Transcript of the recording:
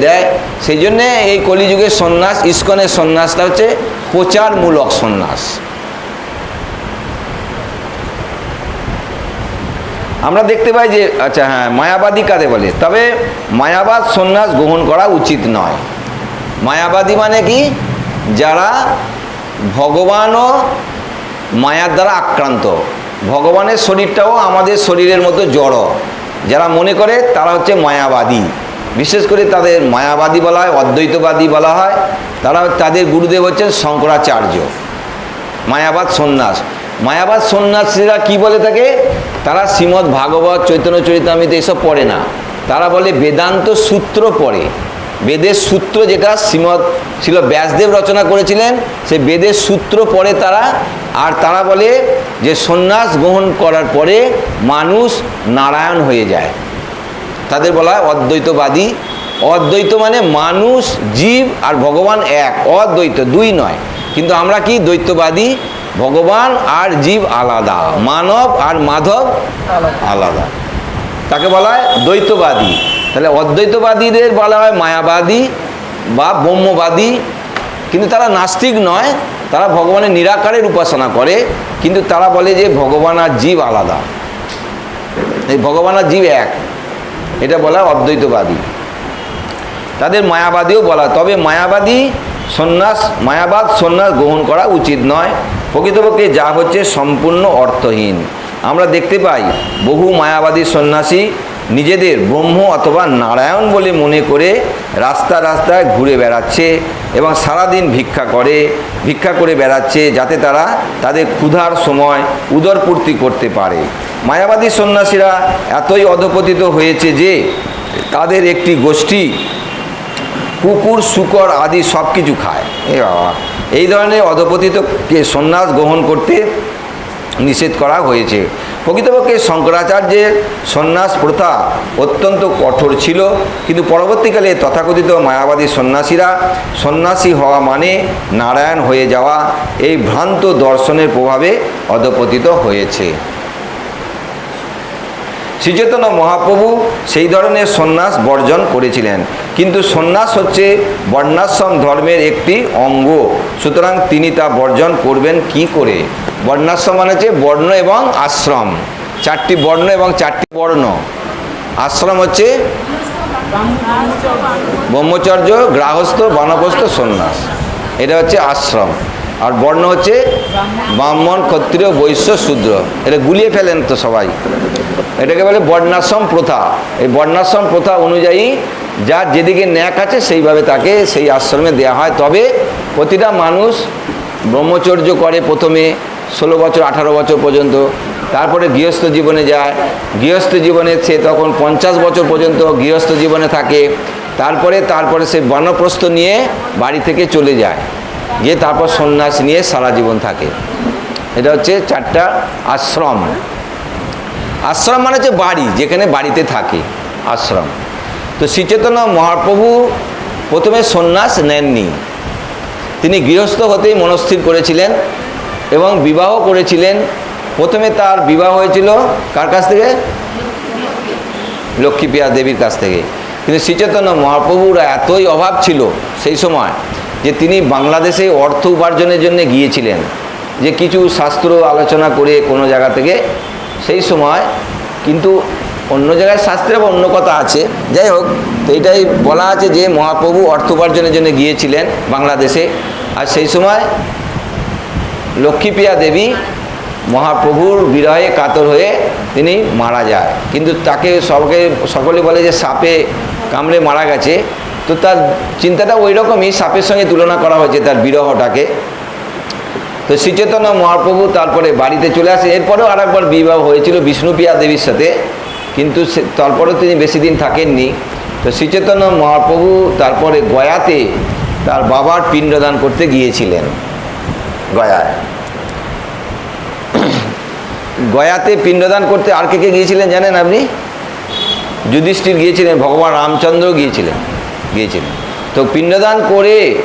দেয়। সেই জন্যে এই কলিযুগের সন্ন্যাস, ইস্কনের সন্ন্যাসটা হচ্ছে প্রচারমূলক সন্ন্যাস। আমরা দেখতে পাই যে আচ্ছা হ্যাঁ মায়াবাদী কাদের বলে? তবে মায়াবাদ সন্ন্যাস গ্রহণ করা উচিত নয়। মায়াবাদী মানে কি? যারা ভগবানও মায়ার দ্বারা আক্রান্ত। ভগবানের শরীরটাও আমাদের শরীরের মতো জড়। যারা মনে করে তারা হচ্ছে মায়াবাদী। বিশেষ করে তাদের মায়াবাদী বলা হয়, অদ্বৈতবাদী বলা হয়। তারা তাদের গুরুদেব হচ্ছেন শঙ্করাচার্য। মায়াবাদ সন্ন্যাস। মায়াবাদ সন্ন্যাসীরা কি বলে থাকে তারা শ্রীমৎ ভাগবত, চৈতন্য চরিতামৃত এসব পড়ে না। তারা বলে বেদান্ত সূত্র পড়ে। বেদের সূত্র যেটা শ্রীমৎ ছিল ব্যাসদেব রচনা করেছিলেন সে বেদের সূত্র পড়ে তারা। আর তারা বলে যে সন্ন্যাস গ্রহণ করার পরে মানুষ নারায়ণ হয়ে যায়। তাদের বলা হয় অদ্বৈতবাদী। অদ্বৈত মানে মানুষ, জীব আর ভগবান এক। অদ্বৈত, দুই নয়। কিন্তু আমরা কি দ্বৈতবাদী? ভগবান আর জীব আলাদা। মানব আর মাধব আলাদা। তাকে বলা হয় দ্বৈতবাদী। তাহলে অদ্বৈতবাদীদের বলা হয় মায়াবাদী বা ব্রহ্মবাদী। কিন্তু তারা নাস্তিক নয়, তারা ভগবানের নিরাকারের উপাসনা করে। কিন্তু তারা বলে যে ভগবান আর জীব আলাদা। এই ভগবান আর জীব এক। এটা বলা অদ্বৈতবাদী। তাদের মায়াবাদীও বলা, তবে মায়াবাদী সন্ন্যাস, মায়াবাদ সন্ন্যাস গ্রহণ করা উচিত নয়। প্রকৃতপক্ষে যা হচ্ছে সম্পূর্ণ অর্থহীন। আমরা দেখতে পাই, বহু মায়াবাদী সন্ন্যাসী নিজেদের ব্রহ্ম অথবা নারায়ণ বলে মনে করে রাস্তা রাস্তায় ঘুরে বেড়াচ্ছে। এবং সারাদিন ভিক্ষা করে ভিক্ষা করে বেড়াচ্ছে যাতে তারা তাদের ক্ষুধার সময় উদরপূর্তি করতে পারে। মায়াবাদী সন্ন্যাসীরা এতই অধপতিত হয়েছে যে তাদের একটি গোষ্ঠী কুকুর, শুকর আদি সব কিছু খায় বাবা, এই ধরনের অধপতিতকে সন্ন্যাস গ্রহণ করতে নিষেধ করা হয়েছে। প্রকৃতপক্ষে শঙ্করাচার্যের সন্ন্যাস প্রথা অত্যন্ত কঠোর ছিল, কিন্তু পরবর্তীকালে তথাকথিত মায়াবাদী সন্ন্যাসীরা সন্ন্যাসী হওয়া মানে নারায়ণ হয়ে যাওয়া এই ভ্রান্ত দর্শনের প্রভাবে অধপতিত হয়েছে। শ্রীচৈতন্য মহাপ্রভু সেই ধরনের সন্ন্যাস বর্জন করেছিলেন। কিন্তু সন্ন্যাস হচ্ছে বর্ণাশ্রম ধর্মের একটি অঙ্গ। সুতরাং তিনি তা বর্জন করবেন কি করে? বর্ণাশ্রম মানে হচ্ছে বর্ণ এবং আশ্রম। চারটি বর্ণ এবং চারটি বর্ণ। আশ্রম হচ্ছে ব্রহ্মচর্য গ্রাহস্থ বানপ্রস্থ, সন্ন্যাস। এটা হচ্ছে আশ্রম। আর বর্ণ হচ্ছে ব্রাহ্মণ, ক্ষত্রিয়, বৈশ্য, শূদ্র। এটা গুলিয়ে ফেলেন তো সবাই। এটাকে বলে বর্ণাশ্রম প্রথা। এই বর্ণাশ্রম প্রথা অনুযায়ী যার যেদিকে ন্যাক আছে সেইভাবে তাকে সেই আশ্রমে দেওয়া হয়। তবে প্রতিটা মানুষ ব্রহ্মচর্য করে প্রথমে ষোলো বছর, আঠারো বছর পর্যন্ত। তারপরে গৃহস্থ জীবনে যায়। গৃহস্থ জীবনে সে তখন পঞ্চাশ বছর পর্যন্ত গৃহস্থ জীবনে থাকে। তারপরে তারপরে সে বনপ্রস্থ নিয়ে বাড়ি থেকে চলে যায়। গিয়ে তারপর সন্ন্যাস নিয়ে সারা জীবন থাকে। এটা হচ্ছে চারটা আশ্রম। আশ্রম মানে হচ্ছে বাড়ি, যেখানে বাড়িতে থাকে আশ্রম। তো শ্রীচেতন্য মহাপ্রভু প্রথমে সন্ন্যাস নেননি। তিনি গৃহস্থ হতেই মনস্থির করেছিলেন এবং বিবাহ করেছিলেন। প্রথমে তার বিবাহ হয়েছিল কার কাছ থেকে? লক্ষ্মীপ্রিয়া দেবীর কাছ থেকে। কিন্তু শ্রীচৈতন্য মহাপ্রভুর এতই অভাব ছিল সেই সময় যে তিনি বাংলাদেশে অর্থ উপার্জনের জন্য গিয়েছিলেন। যে কিছু শাস্ত্র আলোচনা করে কোনো জায়গা থেকে সেই সময় কিন্তু অন্য জায়গায় শাস্ত্রে বা অন্য কথা আছে। যাই হোক, তো এটাই বলা আছে যে মহাপ্রভু অর্থ উপার্জনের জন্য গিয়েছিলেন বাংলাদেশে। আর সেই সময় লক্ষ্মীপ্রিয়া দেবী মহাপ্রভুর বিরহে কাতর হয়ে তিনি মারা যায়। কিন্তু তাকে সবকে, সকলে বলে যে সাপে কামড়ে মারা গেছে। তো তার চিন্তাটা ওই রকমই সাপের সঙ্গে তুলনা করা হয়েছে তার বিরহটাকে। তো শ্রীচৈতন্য মহাপ্রভু তারপরে বাড়িতে চলে আসে। এরপরেও আর একবার বিবাহ হয়েছিল বিষ্ণুপ্রিয়া দেবীর সাথে। কিন্তু তারপরেও তিনি বেশি দিন থাকেননি। তো শ্রীচৈতন্য মহাপ্রভু তারপরে গয়াতে তার বাবার পিণ্ডদান করতে গিয়েছিলেন। গয়ায়। গয়াতে পিণ্ডদান করতে আর কে কে গিয়েছিলেন জানেন আপনি? যুধিষ্ঠির গিয়েছিলেন, ভগবান রামচন্দ্র গিয়েছিলেন গিয়েছিলেন। তো পিণ্ডদান করে